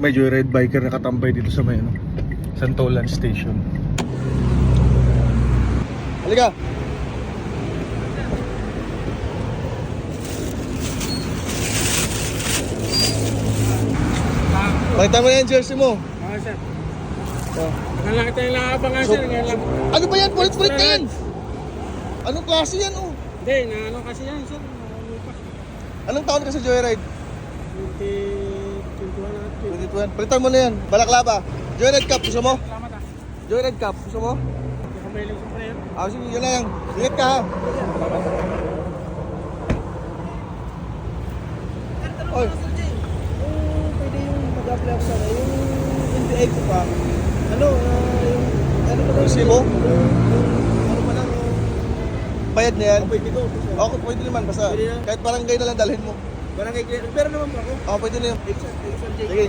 may joyride biker na katambay dito sa may ano, Santolan Station. Halika! Pakita mo yung jersey mo. Okay, sir. Oh. Lang tayo lang abangan, So- sir. Ngayon lang. Ano ba yan? Pulit-pulit na yan! Anong klase yan oh? Hindi, na ano kasi yan, sir. Ano? Anong taon ka sa joyride? 20, 21 na. 2021. Palitan mo na yan. Balaklava. Joyride Cup, gusto mo? Salamat ah. Joyride Cup, gusto mo? Sa prayer. Ah, sige, yun na yan. Ingat ka ha. Oy, Kung pwede yung mag-apply ako sana, yung NBI ko pa, ano, ah, yung, ano pa lang, resibo? ano pa lang, Bayad na yan. oh, pwede ko. Okay, pwede naman. Basta Pwede na? kahit barangay na lang dalhin mo. Barangay clear, pero naman ako. Ah, pwede na yun. Sige.